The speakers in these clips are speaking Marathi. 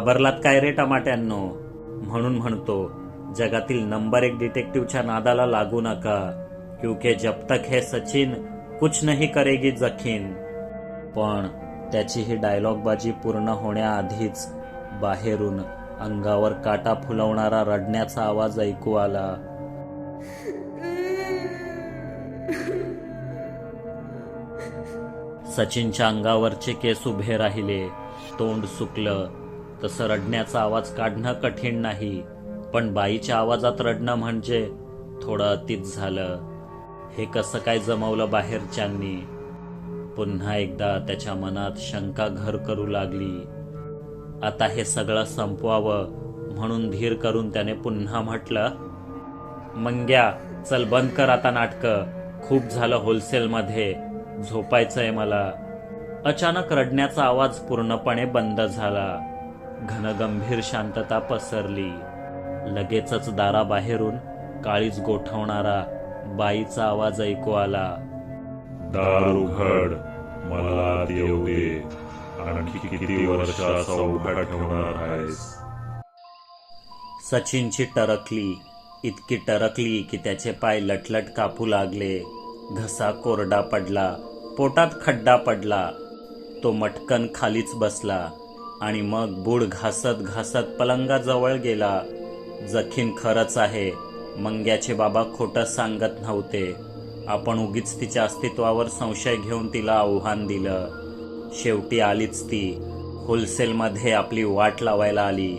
घाबरलात काय रे टमाट्यांनो? म्हणून म्हणतो जगातील नंबर एक डिटेक्टिव्हच्या नादाला लागू नका. क्युके जब तक हे सचिन कुछ नाही करेगी जखीन. पण त्याची ही डायलॉगबाजी पूर्ण होण्याआधीच बाहेरून अंगावर काटा फुलवणारा रडण्याचा आवाज ऐकू आला. सचिनच्या अंगावरचे केस उभे राहिले. तोंड सुकलं. तसं रडण्याचा आवाज काढणं कठीण नाही पण बाईच्या आवाजात रडणं म्हणजे थोडं अतीत झालं. हे कसं काय जमवलं बाहेरच्यांनी? पुन्हा एकदा त्याच्या मनात शंका घर करू लागली. आता हे सगळं संपवावं म्हणून धीर करून त्याने पुन्हा म्हटलं मंग्या चल बंद कर आता नाटकं. खूप झालं होलसेलमध्ये. झोपायचंय मला. अचानक रडण्याचा आवाज पूर्णपणे बंद झाला. घनगंभीर शांतता पसरली. लगेचच दाराबाहेरून काळीच गोठवणारा बाईचा आवाज ऐकू आला. दार उघड मला आत येऊ दे. आणखी किती वर्ष असा उभा ठेवणार आहेस? सचिनची टरकली इतकी टरकली की त्याचे पाय लटलट कापू लागले. घसा कोरडा पडला पोटात खड्डा पडला. तो मटकन खालीच बसला. आणि मग बूड घासत घासत पलंगाजवळ गेला. जखीन खरंच आहे. मंग्याचे बाबा खोटं सांगत नव्हते. आपण उगीच तिच्या अस्तित्वावर संशय घेऊन तिला आव्हान दिलं. शेवटी आलीच ती. होलसेलमध्ये आपली वाट लावायला आली.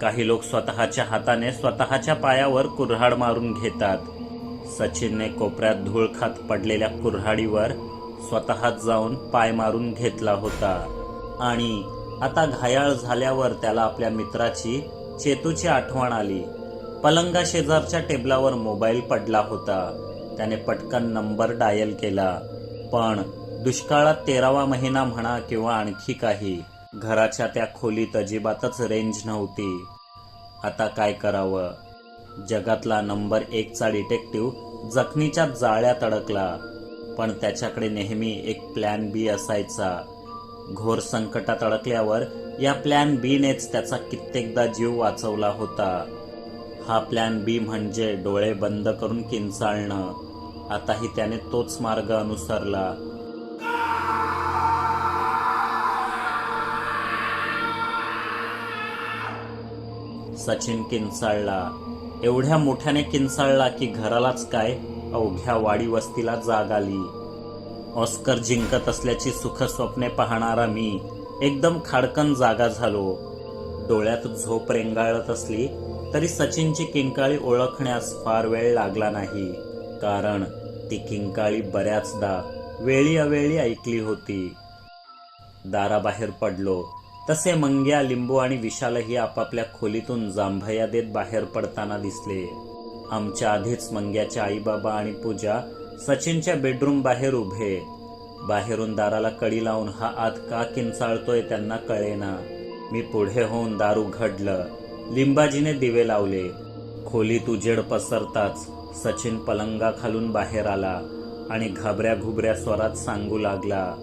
काही लोक स्वतःच्या हाताने स्वतःच्या पायावर कुऱ्हाड मारून घेतात. सचिनने कोपऱ्यात धूळ खात पडलेल्या कुऱ्हाडीवर स्वतःच जाऊन पाय मारून घेतला होता. आणि आता घायाळ झाल्यावर त्याला आपल्या मित्राची चेतूची आठवण आली. पलंगा शेजारच्या टेबलावर मोबाईल पडला होता. त्याने पटकन नंबर डायल केला. पण दुष्काळात तेरावा महिना म्हणा किंवा आणखी काही घराच्या त्या खोलीत अजिबातच रेंज नव्हती. आता काय करावं? जगातला नंबर एकचा डिटेक्टिव्ह जखमीच्या जाळ्यात अडकला. पण त्याच्याकडे नेहमी एक प्लॅन बी असायचा. घोर संकटात अडकल्यावर या प्लॅन बीनेच त्याचा कित्येकदा जीव वाचवला होता. हा प्लॅन बी म्हणजे डोळे बंद करून किंचाळणं. आताही त्याने तोच मार्ग अनुसरला. सचिन किंचाळला. एवढ्या मोठ्याने किंचाळला की घरालाच काय? अवघ्या वाडी वस्तीला जाग आली. ऑस्कर जिंकत असल्याची सुखस्वप्ने पाहणारा मी एकदम खाडकन जागा झालो. डोळ्यात झोप रेंगाळत असली तरी सचिनची किंकाळी ओळखण्यास फार वेळ लागला नाही. कारण ती किंकाळी बऱ्याचदा वेळी अवेळी ऐकली होती. दाराबाहेर पडलो. तसे मंग्या लिंबू आणि विशालही आपापल्या खोलीतून जांभया देत बाहेर पडताना दिसले. आमच्या आधीच मंग्याच्या आईबाबा आणि पूजा सचिनच्या बेडरूम बाहेर उभे. बाहेरून दाराला कडी लावून हा आत का किंचाळतोय त्यांना कळेना. मी पुढे होऊन दारू घडलं. लिंबाजीने दिवे लावले. खोलीत उजेड पसरताच. सचिन पलंगा खालून बाहेर आला आणि घाबऱ्या घुबऱ्या स्वरात सांगू लागला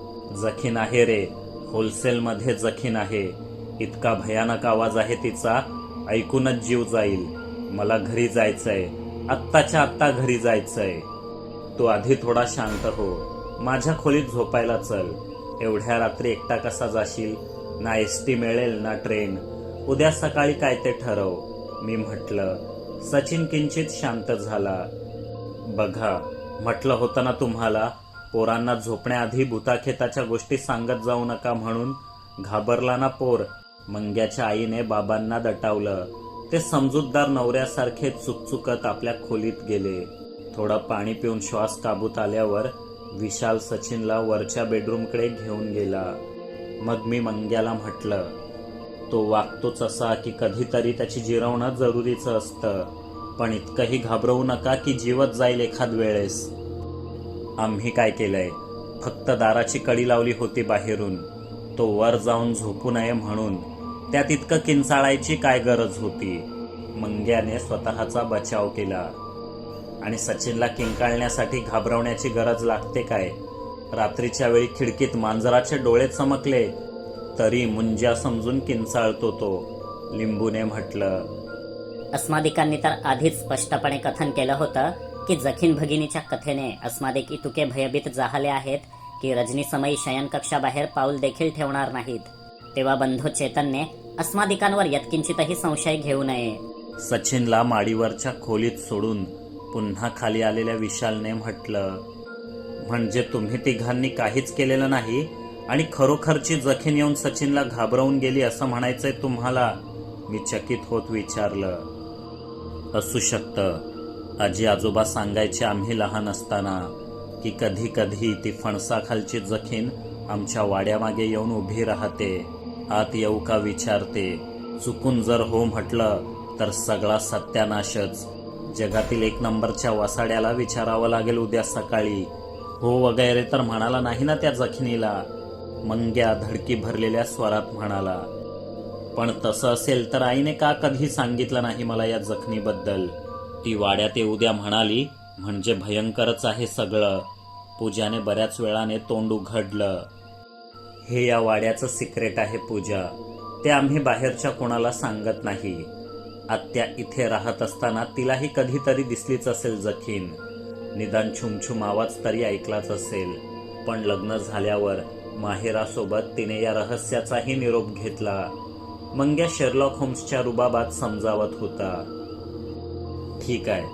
जखीन आहे रे. होलसेलमध्ये जखीन आहे. इतका भयानक आवाज आहे तिचा. ऐकूनच जीव जाईल. मला घरी जायचंय. आत्ताच्या आत्ता घरी जायचंय. तू आधी थोडा शांत हो. माझ्या खोलीत झोपायला चल. एवढ्या रात्री एकटा कसा जाशील? ना एस टी मिळेल ना ट्रेन उद्या सकाळी काय ते ठरव. मी म्हटलं सचिन किंचित शांत झाला. बघा म्हटलं होतं ना तुम्हाला पोरांना झोपण्याआधी भूताखेताच्या गोष्टी सांगत जाऊ नका म्हणून घाबरला ना पोर. मंग्याच्या आईने बाबांना दटावलं. ते समजूतदार नवऱ्यासारखे चुकचुकत आपल्या खोलीत गेले. थोडा पाणी पिऊन श्वास काबूत आल्यावर विशाल सचिनला वरच्या बेडरूमकडे घेऊन गेला. मग मी मंग्याला म्हटलं तो वागतोच असा की कधीतरी त्याची जिरवणं जरुरीचं असतं पण इतकंही घाबरवू नका की जीवत जाईल एखाद वेळेस. आम्ही काय केलंय? फक्त दाराची कडी लावली होती बाहेरून. तो वर जाऊन झोपू नये म्हणून त्यात इतकं किंचाळायची काय गरज होती? मंग्याने स्वतःचा बचाव केला. आणि सचिनला किंकाळण्यासाठी घाबरवण्याची गरज लागते काय? रात्रीच्या वेळी खिडकीत मांजराचे डोळे चमकले तरी मुंजा समजून किंचाळतो तो. लिंबूने म्हटलं अस्मादिकांनी तर आधीच स्पष्टपणे कथन केलं होतं की जखीन भगिनीच्या कथेने अस्मादिक इतुके भयभीत जाहले आहेत की रजनीसमयी शयनकक्षाबाहेर पाऊल देखील ठेवणार नाहीत. तेव्हा बंधू चेतनने अस्मादिकांवर यत्किंचितही संशय घेऊ नये. सचिनला माडीवरच्या खोलीत सोडून पुन्हा खाली आलेल्या विशालने म्हटलं म्हणजे तुम्ही तिघांनी काहीच केलेलं नाही आणि खरोखरची जखीन येऊन सचिनला घाबरवून गेली असं म्हणायचंय तुम्हाला? मी चकित होत विचारलं. असू शकतं. आजी आजोबा सांगायचे आम्ही लहान असताना की कधी कधी ती फणसाखालची जखीन आमच्या वाड्यामागे येऊन उभी राहते आत येऊ का विचारते. चुकून जर हो म्हटलं तर सगळा सत्यानाशच. जगातील एक नंबरच्या वसाड्याला विचारावं लागेल उद्या सकाळी. हो वगैरे तर म्हणाला नाही ना त्या जखनीला. मंग्या धडकी भरलेल्या स्वरात म्हणाला पण तसं असेल तर आईने का कधी सांगितलं नाही मला या जखमीबद्दल ती वाड्यात येऊ द्या म्हणाली म्हणजे भयंकरच आहे सगळं. पूजाने बऱ्याच वेळाने तोंड उघडलं. हे या वाड्याचं सिक्रेट आहे पूजा. ते आम्ही बाहेरच्या कोणाला सांगत नाही. आत्या इथे राहत असताना तिलाही कधीतरी दिसलीच असेल जखीन. निदान छुमछुम आवाज तरी ऐकलाच असेल. पण लग्न झाल्यावर माहेरासोबत तिने या रहस्याचाही निरोप घेतला. मंग्या शेरलॉक होम्सच्या रुबाबात समजावत होता. ठीक आहे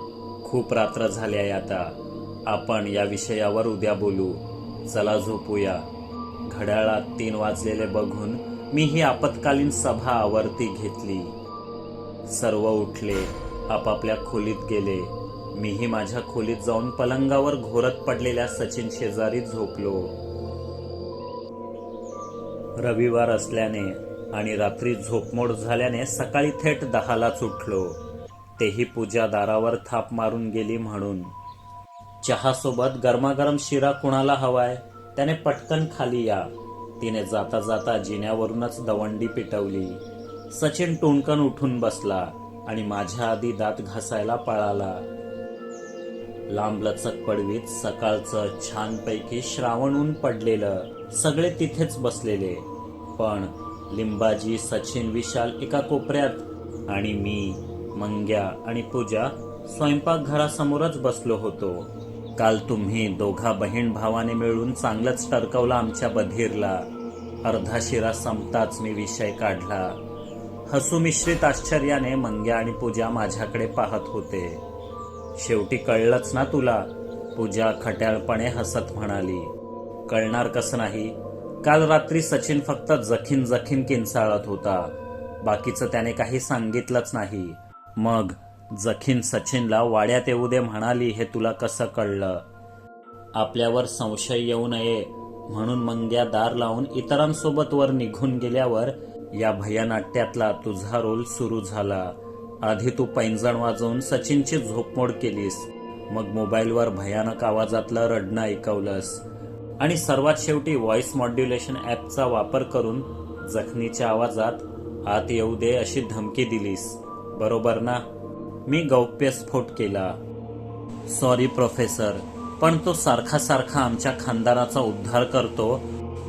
खूप रात्र झाल्या आता. आपण या विषयावर उद्या बोलू. चला झोपूया. घड्याळात तीन वाजलेले बघून मी ही आपत्कालीन सभा आवर्ती घेतली. सर्व उठले आपापल्या खोलीत गेले. मीही माझ्या खोलीत जाऊन पलंगावर घोरत पडलेल्या सचिन शेजारी झोपलो. रविवार असल्याने आणि रात्री झोपमोड झाल्याने सकाळी थेट दहालाच उठलो तेही पूजा दारावर थाप मारून गेली म्हणून. चहासोबत गरमागरम शिरा कुणाला हवाय? त्याने पटकन खाली या. तिने जाता जाता जिन्यावरूनच दवंडी पिटवली. सचिन टोणकन उठून बसला आणि माझ्या आधी दात घासायला पळाला. लांबलचक पडवीत सकाळचं छानपैकी श्रावण ऊन पडलेलं सगळे तिथेच बसलेले पण लिंबाजी सचिन विशाल एका कोपऱ्यात आणि मी मंग्या आणि पूजा स्वयंपाकघरासमोरच बसलो होतो. काल तुम्ही दोघा बहीण भावाने मिळून चांगलंच टरकवलं आमच्या बधीरला. अर्धा शिरा संपताच मी विषय काढला. हसूमिश्रित आश्चर्याने मंग्या आणि पूजा माझ्याकडे पाहत होते. शेवटी कळलंच ना तुला? पूजा खट्याळपणे हसत म्हणाली. कळणार कसं नाही? काल रात्री सचिन फक्त जखीन जखीन किंचाळत होता. बाकीचं त्याने काही सांगितलंच नाही. मग जखीन सचिनला वाड्यात येऊ दे म्हणाली हे तुला कसं कळलं? आपल्यावर संशय येऊ नये. म्हणून मंग्या दार लावून इतरांसोबत वर निघून गेल्यावर या भयनाट्यातला तुझा रोल सुरू झाला. आधी तू पैंजण वाजवून सचिनची झोपमोड केलीस. मग मोबाईलवर भयानक आवाजातलं रडणं ऐकवलंस. आणि सर्वात शेवटी व्हॉइस मॉड्युलेशन ॲपचा वापर करून जखनीच्या आवाजात आत येऊ दे अशी धमकी दिलीस. बरोबर ना? मी गौप्यस्फोट केला. सॉरी प्रोफेसर पण तो सारखा सारखा आमच्या खानदानाचा उद्धार करतो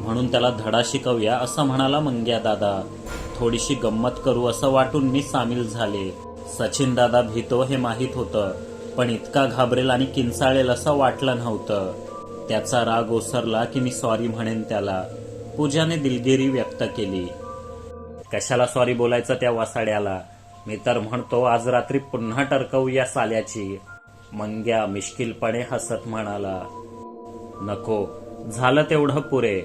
म्हणून त्याला धडा शिकवूया असं म्हणाला मंग्या दादा. थोडीशी गंमत करू असं वाटून मी सामील झाले. सचिन दादा भीतो हे माहीत होतं पण इतका घाबरेल आणि किंचाळेल असं वाटलं नव्हतं. त्याचा राग ओसरला की मी सॉरी म्हणेन त्याला. पूजाने दिलगिरी व्यक्त केली. कशाला सॉरी बोलायचं त्या वासाड्याला? मी तर म्हणतो आज रात्री पुन्हा टरकवू या साल्याची. मंग्या मिश्किलपणे हसत म्हणाला. नको झालं तेवढं पुरे.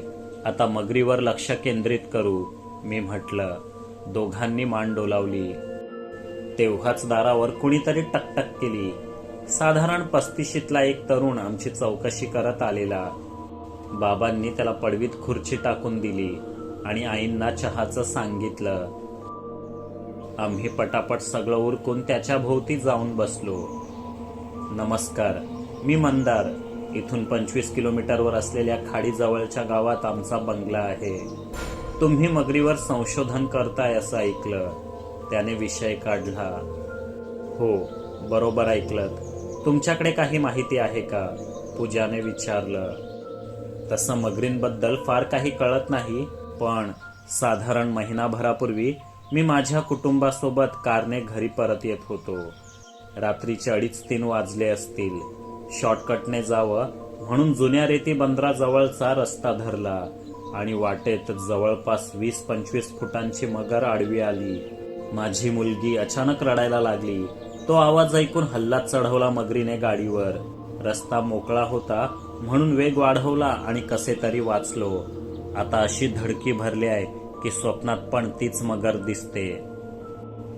आता मगरीवर लक्ष केंद्रित करू मी म्हटलं. दोघांनी मान डोलावली. तेव्हाच दारावर कुणीतरी टकटक केली. साधारण पस्तीशीतला एक तरुण आमची चौकशी करत आलेला. बाबांनी त्याला पडवीत खुर्ची टाकून दिली आणि आईंना चहाचं सांगितलं. आम्ही पटापट सगळं उरकून त्याच्या भोवती जाऊन बसलो. नमस्कार मी मंदार. इथून पंचवीस किलोमीटरवर असलेल्या खाडीजवळच्या गावात आमचा बंगला आहे. तुम्ही मगरीवर संशोधन करताय असं ऐकलं. त्याने विषय काढला. हो बरोबर ऐकलं. तुमच्याकडे काही माहिती आहे का? पूजाने विचारलं. तसं मगरींबद्दल फार काही कळत नाही पण साधारण महिनाभरापूर्वी मी माझ्या कुटुंबासोबत कारने घरी परत येत होतो. रात्रीचे अडीच तीन वाजले असतील. शॉर्टकटने जावं. म्हणून जुन्या रेती बंदराजवळचा रस्ता धरला आणि वाटेत जवळपास वीस पंचवीस फुटांची मगर आडवी आली. माझी मुलगी अचानक रडायला लागली. तो आवाज ऐकून हल्ला चढवला मगरीने गाडीवर. रस्ता मोकळा होता म्हणून वेग वाढवला आणि कसे तरी वाचलो. आता अशी धडकी भरली आहे की स्वप्नात पण तीच मगर दिसते.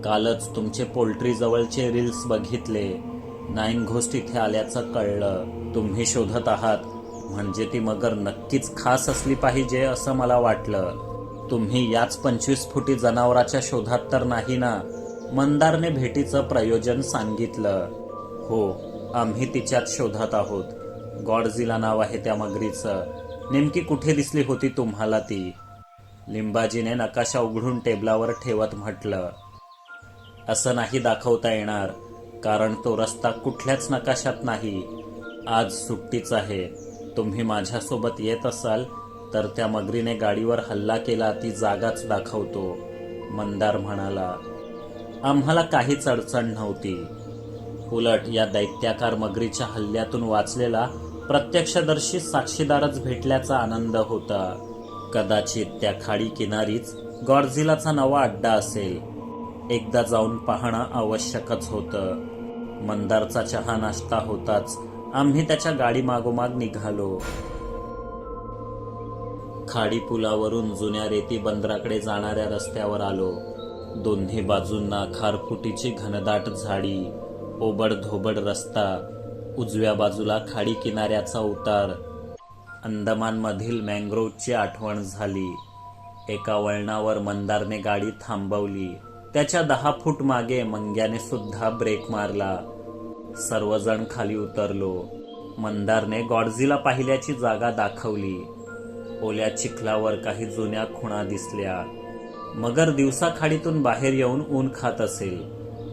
कालच तुमचे पोल्ट्री जवळचे रील्स बघितले. नाईन घोस्ट इथे आल्याचं कळलं. तुम्ही शोधत आहात. म्हणजे ती मगर नक्कीच खास असली पाहिजे असं मला वाटलं. तुम्ही याच पंचवीस फुटी जनावराच्या शोधात तर नाही ना? मंदारने भेटीचं प्रयोजन सांगितलं. हो आम्ही तिच्यात शोधात आहोत. गॉडझिला नाव आहे त्या मगरीचं. नेमकी कुठे दिसली होती तुम्हाला ती? लिंबाजीने नकाशा उघडून टेबलावर ठेवत म्हटलं. असं नाही दाखवता येणार. कारण तो रस्ता कुठल्याच नकाशात नाही. आज सुट्टीच आहे. तुम्ही माझ्यासोबत येत असाल तर त्या मगरीने गाडीवर हल्ला केला ती जागाच दाखवतो मंदार म्हणाला. आम्हाला काहीच अडचण नव्हती. उलट या दैत्याकार मगरीच्या हल्ल्यातून वाचलेला प्रत्यक्षदर्शी साक्षीदारच भेटल्याचा आनंद होता. कदाचित त्या खाडी किनारीच गॉर्झिलाचा नवा अड्डा असेल. एकदा जाऊन पाहणं आवश्यकच होतं. मंदारचा चहा नाश्ता होताच आम्ही त्याच्या गाडी मागोमाग निघालो. खाडी पुलावरून जुन्या रेती बंदराकडे जाणाऱ्या रस्त्यावर आलो. दोन्ही बाजूंना खारफुटीची घनदाट झाडी ओबड धोबड रस्ता उजव्या बाजूला खाडी किनाऱ्याचा उतार. अंदमानमधील मँग्रोव्हची आठवण झाली. एका वळणावर मंदारने गाडी थांबवली. त्याच्या दहा फूट मागे मंग्याने सुद्धा ब्रेक मारला. सर्वजण खाली उतरलो. मंदारने गॉडझीला पाहिल्याची जागा दाखवली. ओल्या चिखलावर काही जुन्या खुणा दिसल्या. मगर दिवसा खाडीतून बाहेर येऊन ऊन खात असेल.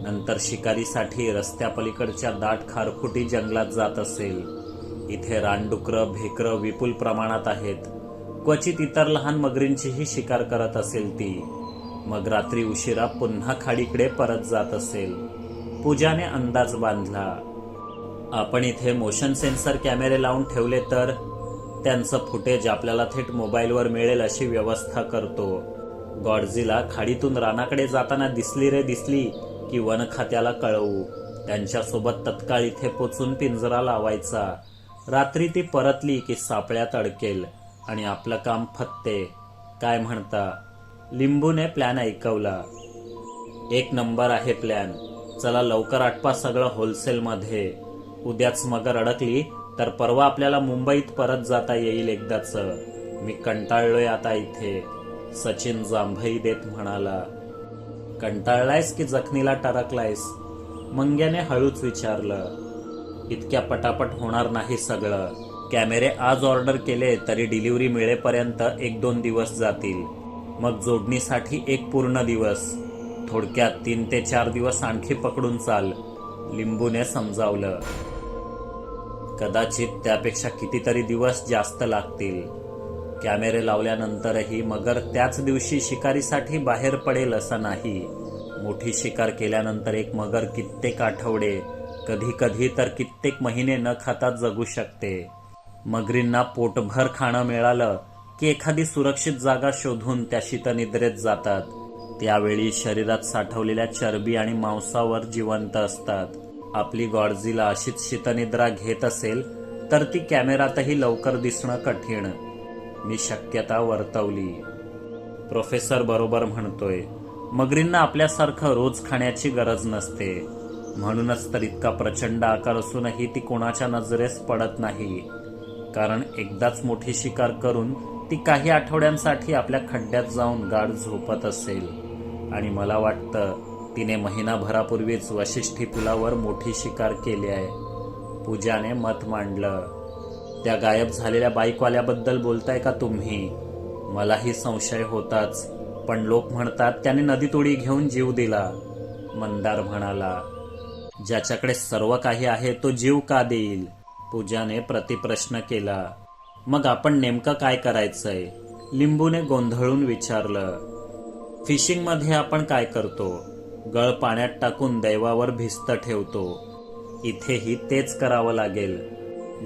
नंतर शिकारीसाठी रस्त्यापलीकडच्या दाट खारफुटी जंगलात जात असेल. इथे रानडुकरं भेकरं विपुल प्रमाणात आहेत. क्वचित इतर लहान मगरींचीही शिकार करत असेल ती. मग रात्री उशिरा पुन्हा खाडीकडे परत जात असेल. पूजाने अंदाज बांधला. आपण इथे मोशन सेन्सर कॅमेरे लावून ठेवले तर त्यांचं फुटेज आपल्याला थेट मोबाईलवर मिळेल अशी व्यवस्था करतो. गॉडझिला खाडीतून रानाकडे जाताना दिसली रे दिसली की वन खात्याला कळवू. त्यांच्यासोबत तत्काळ इथे पोचून पिंजरा लावायचा. रात्री ती परतली की सापळ्यात अडकेल आणि आपलं काम फत्ते. काय म्हणता? लिंबूने प्लॅन ऐकवला. एक नंबर आहे प्लॅन चला लवकर आटपा सगळं होलसेलमध्ये उद्याच मगर अडकली तर परवा आपल्याला मुंबईत परत जाता येईल एकदाच. मी कंटाळलोय आता इथे. सचिन जांभई देत म्हणाला. कंटाळलायस की जखनीला टरकलायस? मंग्याने हळूच विचारलं. इतक्या पटापट होणार नाही सगळं. कॅमेरे आज ऑर्डर केले तरी डिलिव्हरी मिळेपर्यंत एक दोन दिवस जातील. मग जोडणीसाठी एक पूर्ण दिवस. थोडक्यात तीन ते चार दिवस आणखी पकडून चाल लिंबूने समजावलं. कदाचित त्यापेक्षा कितीतरी दिवस जास्त लागतील. कॅमेरे लावल्यानंतरही मगर त्याच दिवशी शिकारीसाठी बाहेर पडेल असं नाही. मोठी शिकार केल्यानंतर एक मगर कित्येक आठवडे कधी कधी तर कित्येक महिने न खाता जगू शकते. मगरींना पोटभर खाणं मिळालं की एखादी सुरक्षित जागा शोधून त्या शीतनिद्रेत जातात. त्यावेळी शरीरात साठवलेल्या चरबी आणि मांसावर जिवंत असतात. आपली गॉडझिला अशीच शीतनिद्रा घेत असेल तर ती कॅमेरातही लवकर दिसणं कठीण. मी शक्यता वर्तवली. प्रोफेसर बरोबर म्हणतोय मगरींना आपल्यासारखं रोज खाण्याची गरज नसते. म्हणूनच तर इतका प्रचंड आकार असूनही ती कोणाच्या नजरेस पडत नाही. कारण एकदाच मोठी शिकार करून ती काही आठवड्यांसाठी आपल्या खड्ड्यात जाऊन गाढ झोपत असेल. आणि मला वाटतं तिने महिनाभरापूर्वीच वशिष्ठी पुलावर मोठी शिकार केली आहे. पूजाने मत मांडलं त्या गायब झालेल्या बाईकवाल्याबद्दल बोलताय का तुम्ही? मलाही संशय होताच. पण लोक म्हणतात त्याने नदीतोडी घेऊन जीव दिला. मंदार म्हणाला ज्याच्याकडे सर्व काही आहे तो जीव का देईल? पूजाने प्रतिप्रश्न केला मग आपण नेमकं काय करायचंय? लिंबूने गोंधळून विचारलं फिशिंगमध्ये आपण काय करतो? गळ पाण्यात टाकून दैवावर भिस्त ठेवतो. इथेही तेच करावं लागेल.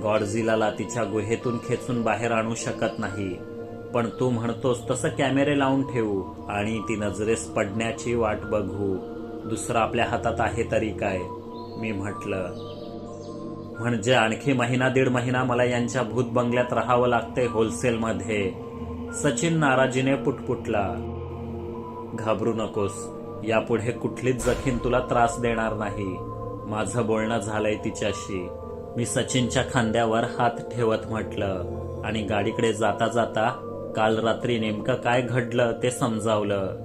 गॉडझिलाला तिच्या गुहेतून खेचून बाहेर आणू शकत नाही. पण तू म्हणतोस तसं कॅमेरे लावून ठेवू आणि ती नजरेस पडण्याची वाट बघू. दुसरं आपल्या हातात आहे तरी काय? मी म्हटलं म्हणजे आणखी महिना दीड महिना मला यांच्या भूत बंगल्यात राहावं लागते होलसेलमध्ये. सचिन नाराजीने पुटपुटला. घाबरू नकोस यापुढे कुठलीच जखीन तुला त्रास देणार नाही. माझं बोलणं झालंय तिच्याशी. मी सचिनच्या खांद्यावर हात ठेवत म्हटलं आणि गाडीकडे जाता जाता काल रात्री नेमकं काय घडलं ते समजावलं.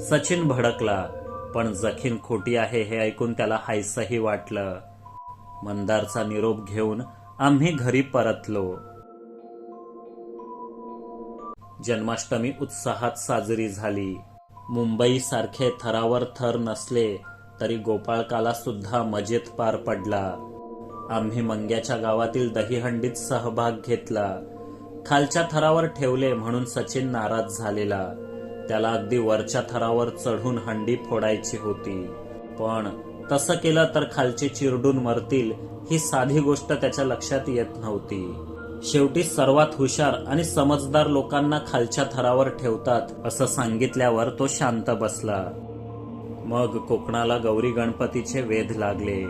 सचिन भडकला पण जखीन खोटी आहे हे ऐकून त्याला हायसही वाटलं. मंदारचा निरोप घेऊन आम्ही घरी परतलो. जन्माष्टमी उत्साहात साजरी झाली. मुंबई सारखे थरावर थर नसले तरी गोपाळकाला सुद्धा मजेत पार पडला. आम्ही मंग्याच्या गावातील दहीहंडीत सहभाग घेतला. खालच्या थरावर ठेवले म्हणून सचिन नाराज झालेला. त्याला अगदी वरच्या थरावर चढून हंडी फोडायची होती. पण तसं केलं तर खालचे चिरडून मरतील ही साधी गोष्ट त्याच्या लक्षात येत नव्हती. शेवटी सर्वात हुशार आणि समजदार लोकांना खालच्या थरावर ठेवतात असं सांगितल्यावर तो शांत बसला. मग कोकणाला गौरी गणपतीचे वेध लागले.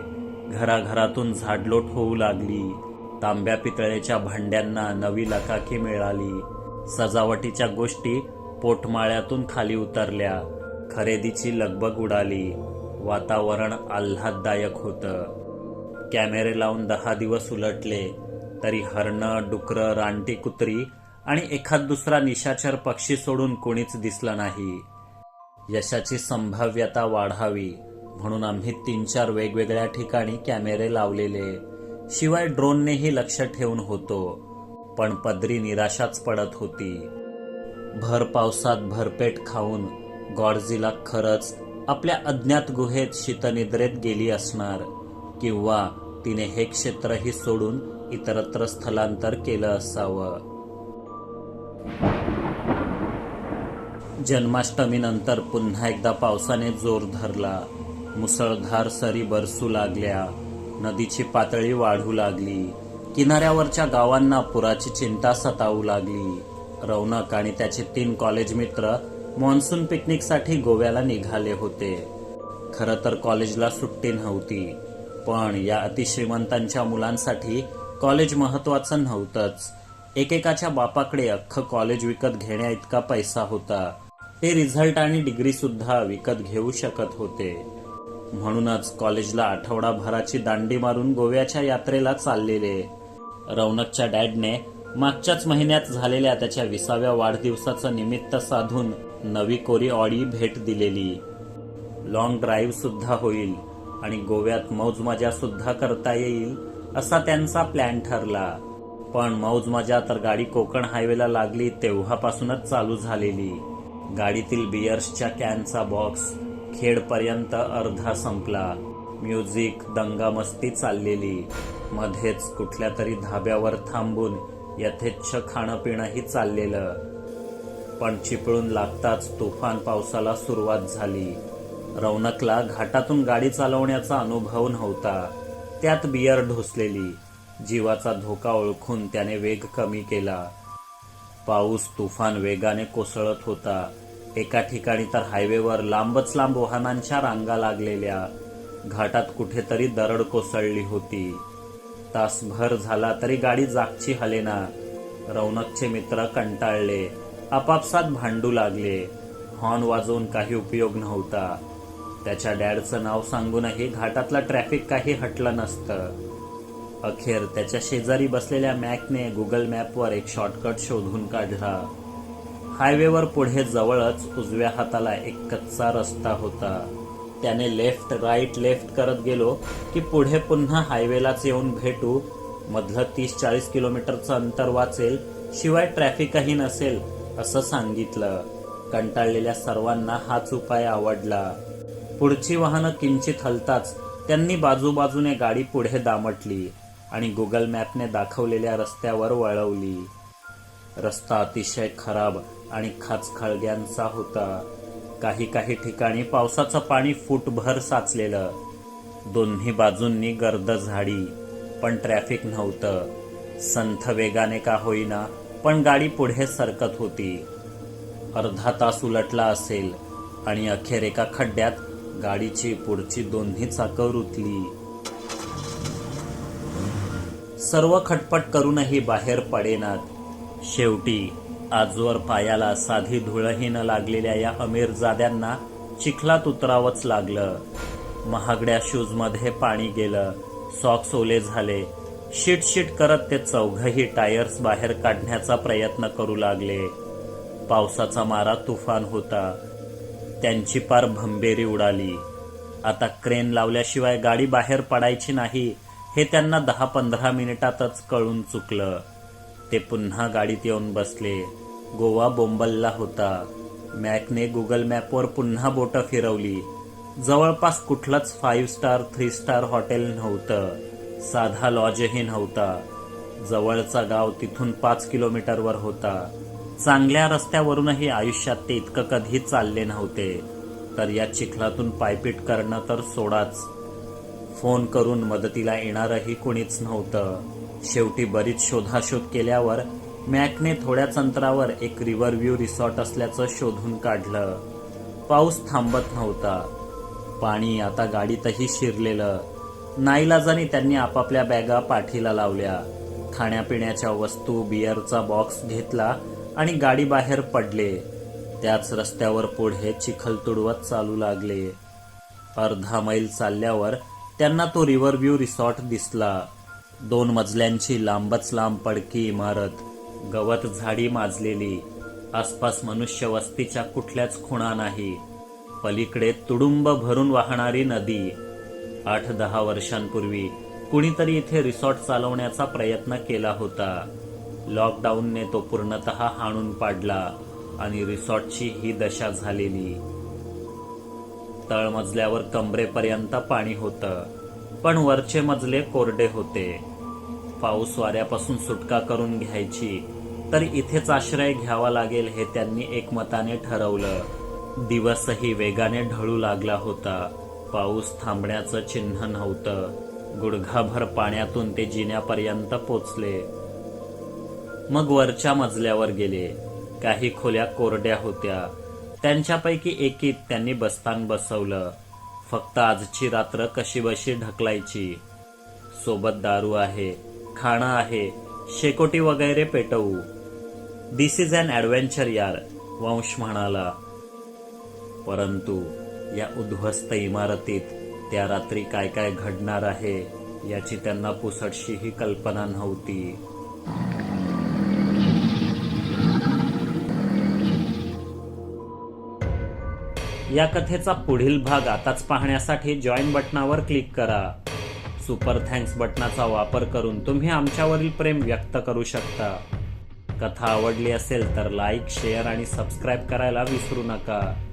घराघरातून झाडलोट होऊ लागली. तांब्या पितळेच्या भांड्यांना नवी लकाकी मिळाली. सजावटीच्या गोष्टी पोटमाळ्यातून खाली उतरल्या. खरेदीची लगबग उडाली. वातावरण आल्हाददायक होतं. कॅमेरे लावून दहा दिवस उलटले तरी हरणं डुकरं रानटी कुत्री आणि एखाद दुसरा निशाचर पक्षी सोडून कोणीच दिसलं नाही. यशाची संभाव्यता वाढावी म्हणून आम्ही तीन चार वेगवेगळ्या ठिकाणी कॅमेरे लावलेले. शिवाय ड्रोननेही लक्ष ठेवून होतो पण पदरी निराशाच पडत होती. भर पावसात भरपेट खाऊन गॉडझिला खरंच आपल्या अज्ञात गुहेत शीतनिद्रेत गेली असणार किंवा तिने हे क्षेत्रही सोडून इतरत्र स्थलांतर केलं असावं. जन्माष्टमीनंतर पुन्हा एकदा पावसाने जोर धरला. मुसळधार सरी बरसू लागल्या. नदीची पातळी वाढू लागली. किनाऱ्यावरच्या गावांना पुराची चिंता सतावू लागली. रौनक आणि त्याचे तीन कॉलेज मित्र मान्सून पिकनिकसाठी गोव्याला निघाले होते. खरं तर कॉलेजला सुट्टी नव्हती पण या अतिश्रीमंतांच्या मुलांसाठी कॉलेज महत्वाचं नव्हतंच. एकेकाच्या बापाकडे अख्खं कॉलेज विकत घेण्या इतका पैसा होता. ते रिझल्ट आणि डिग्री सुद्धा विकत घेऊ शकत होते. म्हणूनच कॉलेजला आठवडाभराची दांडी मारून गोव्याच्या यात्रेला चाललेले. रौनकच्या डॅडने मागच्याच महिन्यात झालेल्या त्याच्या विसाव्या वाढदिवसाचं निमित्त साधून नवी कोरी ऑडी भेट दिलेली. लॉंग ड्राईव्ह सुद्धा होईल आणि गोव्यात मौज मजा सुद्धा करता येईल असा त्यांचा प्लॅन ठरला. पण मौज मजा तर गाडी कोकण हायवेला लागली तेव्हापासूनच चालू झालेली. गाडीतील बियर्सच्या कॅनचा बॉक्स खेडपर्यंत अर्धा संपला. म्युझिक दंगामस्ती चाललेली. मध्येच कुठल्या तरी धाब्यावर थांबून यथेच्छ खाणं पिणंही चाललेलं. पण चिपळून लागताच तुफान पावसाला सुरुवात झाली. रौनकला घाटातून गाडी चालवण्याचा अनुभव नव्हता. त्यात बियर ढोसलेली. जीवाचा धोका ओळखून त्याने वेग कमी केला. पाऊस तुफान वेगाने कोसळत होता. एका ठिकाणी तर हायवेवर लांबच लांब वाहनांच्या रांगा लागलेल्या. घाटात कुठेतरी दरड कोसळली होती. तासभर झाला तरी गाडी जागची हलेना. रौनकचे मित्र कंटाळले. आपापसात भांडू लागले. हॉर्न वाजवून काही उपयोग नव्हता. त्याच्या डॅडचं नाव सांगूनही घाटातला ट्रॅफिक काही हटलं नसतं. अखेर त्याच्या शेजारी बसलेल्या मॅकने गुगल मॅपवर एक शॉर्टकट शोधून काढला. हायवेवर पुढे जवळच उजव्या हाताला एक कच्चा रस्ता होता. त्याने लेफ्ट राईट लेफ्ट करत गेलो की पुढे पुन्हा हायवेलाच येऊन भेटू. मधलं तीस चाळीस किलोमीटरचं अंतर वाचेल शिवाय ट्रॅफिकही नसेल असं सांगितलं. कंटाळलेल्या सर्वांना हाच उपाय आवडला. पुढची वाहनं किंचित हलताच त्यांनी बाजूबाजूने गाडी पुढे दामटली आणि गुगल मॅपने दाखवलेल्या रस्त्यावर वळवली. रस्ता अतिशय खराब आणि खाचखळग्यांचा होता. काही काही ठिकाणी पावसाचं पाणी फुटभर साचलेलं. दोन्ही बाजूंनी गर्द झाडी पण ट्रॅफिक नव्हतं. संथ वेगाने का होईना पण गाडी पुढे सरकत होती. अर्धा तास उलटला असेल आणि अखेर एका खड्ड्यात गाडीची पुढची दोन्ही चाकं रुतली. सर्व खटपट करूनही बाहेर पडेनात. शेवटी आजवर पायाला साधी धुळही न लागलेल्या या अमीरजाद्यांना चिखलात उतरावंच लागलं. महागड्या शूजमध्ये पाणी गेलं. सॉक्स ओले झाले. शिट शिट करत ते चौघही टायर्स बाहेर काढण्याचा प्रयत्न करू लागले. पावसाचा मारा तुफान होता. त्यांची पार भंबेरी उडाली. आता क्रेन लावल्याशिवाय गाडी बाहेर पडायची नाही हे त्यांना दहा पंधरा मिनिटातच कळून चुकलं. ते पुन्हा गाडीत येऊन बसले. गोवा बोंबलला होता. मॅकने गुगल मॅपवर पुन्हा बोटं फिरवली. जवळपास कुठलंच five star three star hotel नव्हतं. साधा लॉजही नव्हता जवळचा गाव तिथून पाच किलोमीटरवर होता. चांगल्या रस्त्यावरूनही आयुष्यात ते इतकं कधी चालले नव्हते. तर या चिखलातून पायपीट करणं तर सोडाच. फोन करून मदतीला येणारही कोणीच नव्हतं. शेवटी बरीच शोधाशोध केल्यावर मॅकने थोड्याच अंतरावर एक रिव्हर व्ह्यू रिसॉर्ट असल्याचं शोधून काढलं. पाऊस थांबत नव्हता. पाणी आता गाडीतही शिरलेलं. नाईलाजाने त्यांनी आपापल्या बॅगा पाठीला लावल्या. खाण्यापिण्याच्या वस्तू बियरचा बॉक्स घेतला आणि गाडी बाहेर पडले. त्याच रस्त्यावर पुढे चिखल तुडवत चालू लागले. अर्धा मैल चालल्यावर त्यांना तो रिव्हर व्ह्यू रिसॉर्ट दिसला. दोन मजल्यांची लांबच लांब पडकी इमारत गवत झाडी माजलेली. आसपास मनुष्य वस्तीच्या कुठल्याच खुणा नाही. पलीकडे तुडुंब भरून वाहणारी नदी. आठ दहा वर्षांपूर्वी कुणीतरी इथे रिसॉर्ट चालवण्याचा प्रयत्न केला होता. लॉकडाऊनने तो पूर्णतः हाणून पाडला आणि रिसॉर्टची ही दशा झालेली. तळमजल्यावर कमरेपर्यंत पाणी होतं पण वरचे मजले कोरडे होते. पाऊस वाऱ्यापासून सुटका करून घ्यायची तर इथेच आश्रय घ्यावा लागेल हे त्यांनी एकमताने ठरवलं. दिवसही वेगाने ढळू लागला होता. पाऊस थांबण्याचं चिन्ह नव्हतं. गुडघाभर पाण्यातून ते जिन्यापर्यंत पोचले. मग वरच्या मजल्यावर गेले. काही खोल्या कोरड्या होत्या. त्यांच्यापैकी एकीत त्यांनी बस्तान बसवलं. फक्त आजची रात्र कशीबशी ढकलायची. सोबत दारू आहे खाणं आहे शेकोटी वगैरे पेटवू. दिस इज अन ॲडव्हेंचर यार वंश म्हणाला. परंतु या उद्ध्वस्त इमारतीत त्या रात्री काय काय घडणार आहे याची त्यांना पुसटशीही कल्पना नव्हती. या कथेचा पुढील भाग आताच पाहण्यासाठी जॉईन बटनावर क्लिक करा. सुपर थँक्स बटनाचा वापर करून तुम्ही आमच्यावरील प्रेम व्यक्त करू शकता. कथा आवडली असेल तर लाईक शेअर आणि सबस्क्राईब करायला विसरू नका.